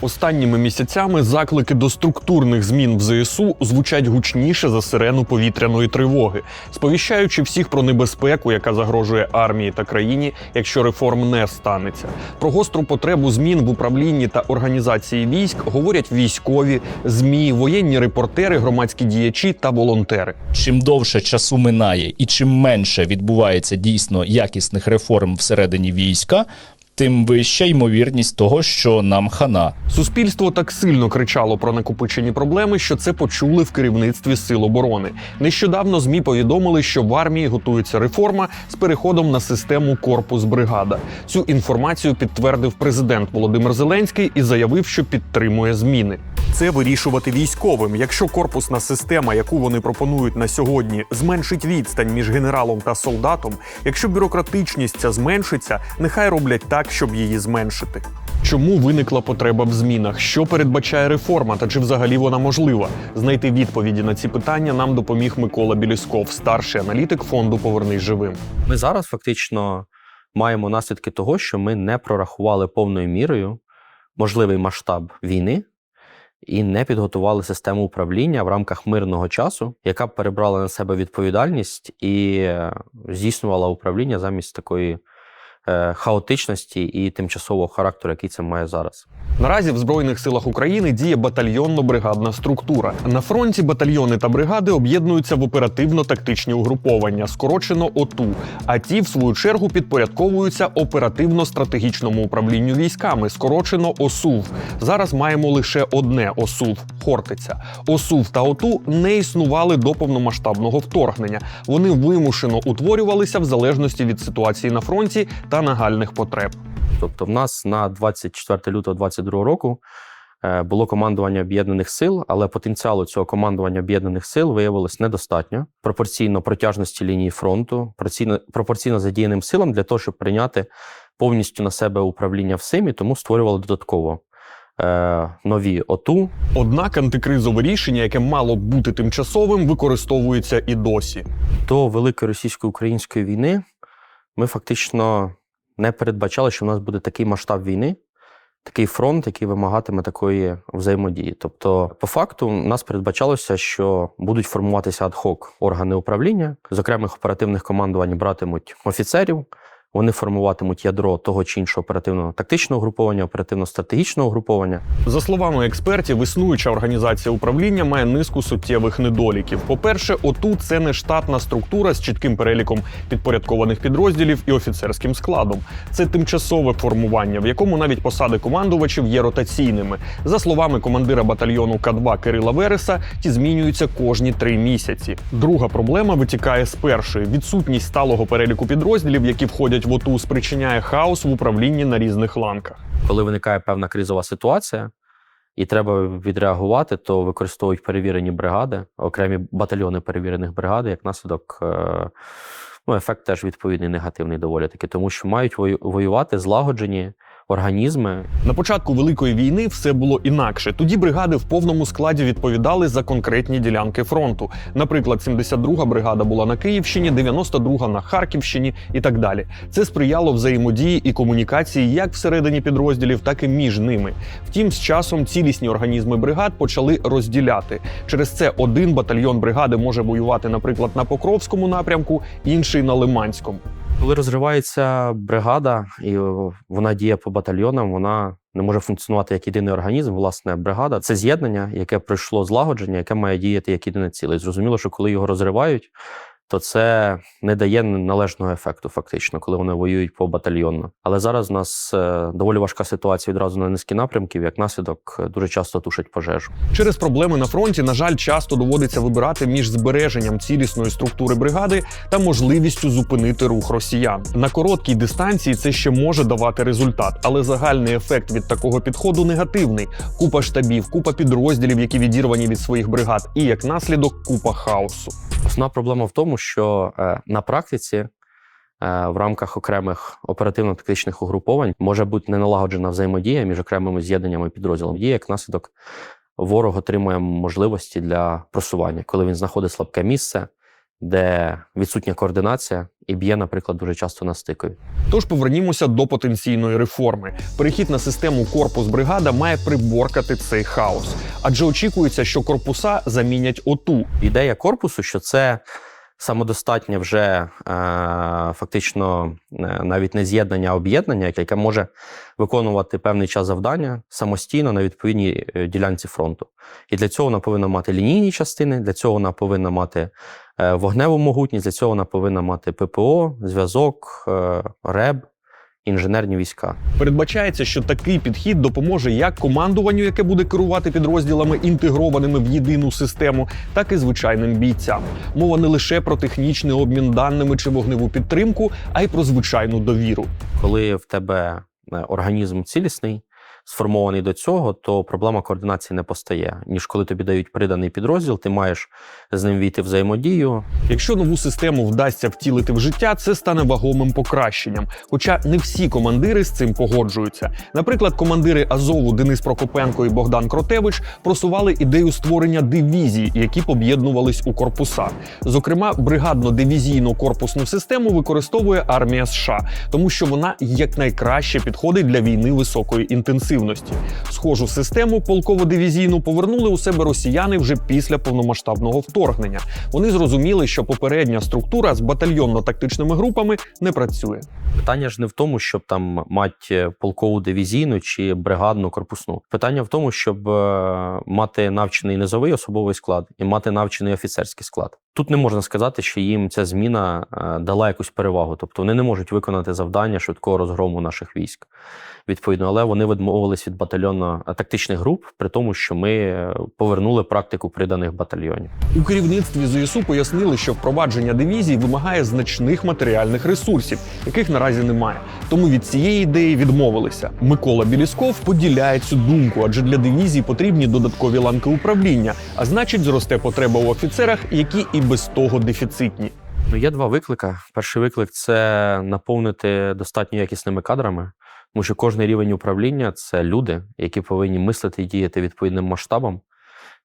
Останніми місяцями заклики до структурних змін в ЗСУ звучать гучніше за сирену повітряної тривоги, сповіщаючи всіх про небезпеку, яка загрожує армії та країні, якщо реформ не станеться. Про гостру потребу змін в управлінні та організації військ говорять військові, змі, воєнні репортери, громадські діячі та волонтери. Чим довше часу минає і чим менше відбувається дійсно якісних реформ всередині війська, тим вища ймовірність того, що нам хана. Суспільство так сильно кричало про накопичені проблеми, що це почули в керівництві сил оборони. Нещодавно змі повідомили, що в армії готується реформа з переходом на систему корпус бригада. Цю інформацію підтвердив президент Володимир Зеленський і заявив, що підтримує зміни. Це вирішувати військовим. Якщо корпусна система, яку вони пропонують на сьогодні, зменшить відстань між генералом та солдатом, якщо бюрократичність ця зменшиться, нехай роблять так, щоб її зменшити. Чому виникла потреба в змінах? Що передбачає реформа та чи взагалі вона можлива? Знайти відповіді на ці питання нам допоміг Микола Білісков, старший аналітик фонду Повернись живим. Ми зараз фактично маємо наслідки того, що ми не прорахували повною мірою можливий масштаб війни і не підготували систему управління в рамках мирного часу, яка б перебрала на себе відповідальність і е, здійснювала управління замість такої хаотичності і тимчасового характеру, який це має зараз. Наразі в Збройних силах України діє батальйонно-бригадна структура. На фронті батальйони та бригади об'єднуються в оперативно-тактичні угруповання, скорочено ОТУ. А ті, в свою чергу, підпорядковуються оперативно-стратегічному управлінню військами, скорочено ОСУВ. Зараз маємо лише одне ОСУВ Хортиця. ОСУВ та ОТУ не існували до повномасштабного вторгнення. Вони вимушено утворювалися в залежності від ситуації на фронті та нагальних потреб. Тобто, в нас на 24 лютого 2022 року е, було командування об'єднаних сил, але потенціалу цього командування об'єднаних сил виявилось недостатньо пропорційно протяжності лінії фронту, пропорційно, пропорційно задіяним силам для того, щоб прийняти повністю на себе управління всім, і тому створювали додатково е, нові ОТУ, Однак антикризове рішення, яке мало б бути тимчасовим, використовується і досі. до Великої російсько-української війни ми фактично не передбачали, що в нас буде такий масштаб війни, такий фронт, який вимагатиме такої взаємодії. Тобто, по факту, у нас передбачалося, що будуть формуватися адхок органи управління, з окремих оперативних командувань братимуть офіцерів. Вони формуватимуть ядро того чи іншого оперативно-тактичного груповання, оперативно-стратегічного груповання. За словами експертів, існуюча організація управління має низку суттєвих недоліків. По-перше, ОТУ це не штатна структура з чітким переліком підпорядкованих підрозділів і офіцерським складом. Це тимчасове формування, в якому навіть посади командувачів є ротаційними. За словами командира батальйону К2 Кирила Вереса, ті змінюються кожні три місяці. Друга проблема витікає з першої: відсутність сталого переліку підрозділів, які входять в ОТУ, спричиняє хаос в управлінні на різних ланках. Коли виникає певна кризова ситуація, і треба відреагувати, то використовують перевірені бригади, окремі батальйони перевірених бригад, як наслідок. е, Ну, ефект теж відповідний негативний доволі таки, тому що мають вою- воювати злагоджені організми, На початку великої війни все було інакше. Тоді бригади в повному складі відповідали за конкретні ділянки фронту. Наприклад, 72-га бригада була на Київщині, 92-га на Харківщині і так далі. Це сприяло взаємодії і комунікації як всередині підрозділів, так і між ними. Втім, з часом цілісні організми бригад почали розділяти. Через це один батальйон бригади може воювати, наприклад, на Покровському напрямку, інший на Лиманському. Коли розривається бригада і вона діє по батальйонам, вона не може функціонувати як єдиний організм. Власне, бригада це з'єднання, яке пройшло злагодження, яке має діяти як єдине ціле. І зрозуміло, що коли його розривають, то це не дає належного ефекту, фактично, коли вони воюють по батальйонно. Але зараз у нас е, доволі важка ситуація відразу на низки напрямків. Як наслідок, е, дуже часто тушать пожежу. Через проблеми на фронті, на жаль, часто доводиться вибирати між збереженням цілісної структури бригади та можливістю зупинити рух росіян. На короткій дистанції це ще може давати результат, але загальний ефект від такого підходу негативний: купа штабів, купа підрозділів, які відірвані від своїх бригад, і як наслідок купа хаосу. Основна проблема в тому, що е, на практиці е, в рамках окремих оперативно-тактичних угруповань може бути неналагоджена взаємодія між окремими з'єднаннями і підрозділами. Є як наслідок, ворог отримує можливості для просування, коли він знаходить слабке місце. Де відсутня координація і б'є, наприклад, дуже часто на стикові. Тож повернімося до потенційної реформи. Перехід на систему корпус бригада має приборкати цей хаос, адже очікується, що корпуса замінять ОТУ. Ідея корпусу, що це самодостатнє вже е, фактично е, навіть не з'єднання, а об'єднання, яке може виконувати певний час завдання самостійно на відповідній е, ділянці фронту. І для цього вона повинна мати лінійні частини, для цього вона повинна мати вогневу могутність, для цього вона повинна мати ППО, зв'язок, РЕБ, інженерні війська. Передбачається, що такий підхід допоможе як командуванню, яке буде керувати підрозділами, інтегрованими в єдину систему, так і звичайним бійцям. Мова не лише про технічний обмін даними чи вогневу підтримку, а й про звичайну довіру. Коли в тебе е, організм цілісний, сформований до цього, то проблема координації не постає. Ніж коли тобі дають приданий підрозділ, ти маєш з ним війти взаємодію. Якщо нову систему вдасться втілити в життя, це стане вагомим покращенням. Хоча не всі командири з цим погоджуються. Наприклад, командири Азову Денис Прокопенко і Богдан Кротевич просували ідею створення дивізій, які об'єднувались у корпуса. Зокрема, бригадно-дивізійну корпусну систему використовує армія США, тому що вона якнайкраще підходить для війни високої інтенсивності. Схожу систему полково-дивізійну повернули у себе росіяни вже після повномасштабного вторгнення. Вони зрозуміли, що попередня структура з батальйонно-тактичними групами не працює. Питання ж не в тому, щоб там мати полкову дивізійну чи бригадну корпусну. Питання в тому, щоб е, мати навчений низовий особовий склад і мати навчений офіцерський склад. Тут не можна сказати, що їм ця зміна е, дала якусь перевагу. Тобто вони не можуть виконати завдання швидкого розгрому наших військ. Відповідно, але вони відмовились від батальйонно-тактичних груп, при тому, що ми е, повернули практику приданих батальйонів. У керівництві ЗСУ пояснили, що впровадження дивізій вимагає значних матеріальних ресурсів, яких наразі немає. Тому від цієї ідеї відмовилися. Микола Білісков поділяє цю думку, адже для дивізій потрібні додаткові ланки управління, а значить, зросте потреба у офіцерах, які і без того дефіцитні. Ну, є два виклика. Перший виклик це наповнити достатньо якісними кадрами, тому що кожний рівень управління це люди, які повинні мислити і діяти відповідним масштабом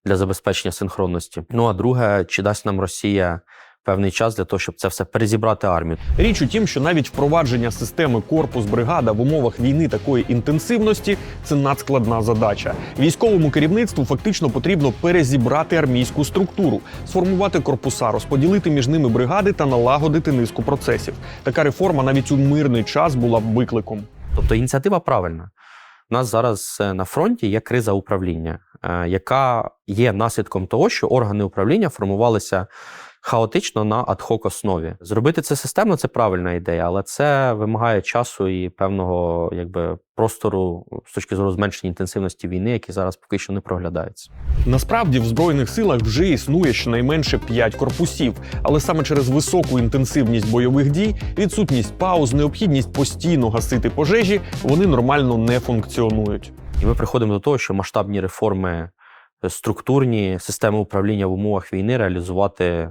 для забезпечення синхронності. Ну а друге, чи дасть нам Росія певний час для того, щоб це все перезібрати армію. Річ у тім, що навіть впровадження системи корпус бригада в умовах війни такої інтенсивності це надскладна задача. Військовому керівництву фактично потрібно перезібрати армійську структуру, сформувати корпуса, розподілити між ними бригади та налагодити низку процесів. Така реформа навіть у мирний час була б викликом. Тобто ініціатива правильна. У нас зараз е, на фронті є криза управління, е, яка є наслідком того, що органи управління формувалися хаотично на адхок основі. Зробити це системно це правильна ідея, але це вимагає часу і певного якби простору з точки зору зменшення інтенсивності війни, які зараз поки що не проглядається. Насправді в збройних силах вже існує щонайменше 5 корпусів, але саме через високу інтенсивність бойових дій, відсутність пауз, необхідність постійно гасити пожежі, вони нормально не функціонують. І ми приходимо до того, що масштабні реформи, структурні системи управління в умовах війни реалізувати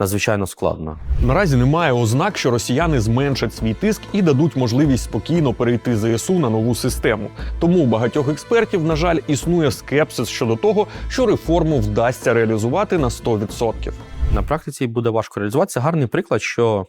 надзвичайно складно. Наразі немає ознак, що росіяни зменшать свій тиск і дадуть можливість спокійно перейти ЗСУ на нову систему. Тому у багатьох експертів, на жаль, існує скепсис щодо того, що реформу вдасться реалізувати на 100%. На практиці буде важко реалізувати. Це гарний приклад, що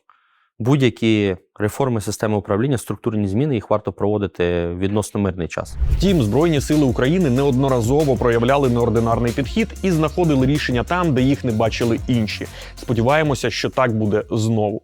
будь-які реформи системи управління, структурні зміни їх варто проводити відносно мирний час. Втім, збройні сили України неодноразово проявляли неординарний підхід і знаходили рішення там, де їх не бачили інші. Сподіваємося, що так буде знову.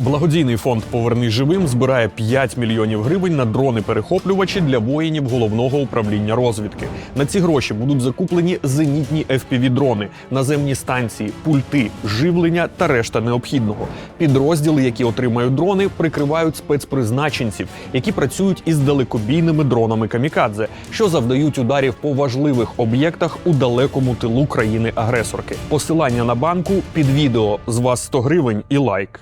Благодійний фонд Повернись живим збирає 5 мільйонів гривень на дрони-перехоплювачі для воїнів головного управління розвідки. На ці гроші будуть закуплені зенітні FPV-дрони, наземні станції, пульти, живлення та решта необхідного. Підрозділи, які отримають дрони, прикривають спецпризначенців, які працюють із далекобійними дронами камікадзе, що завдають ударів по важливих об'єктах у далекому тилу країни-агресорки. Посилання на банку під відео з вас 100 гривень і лайк.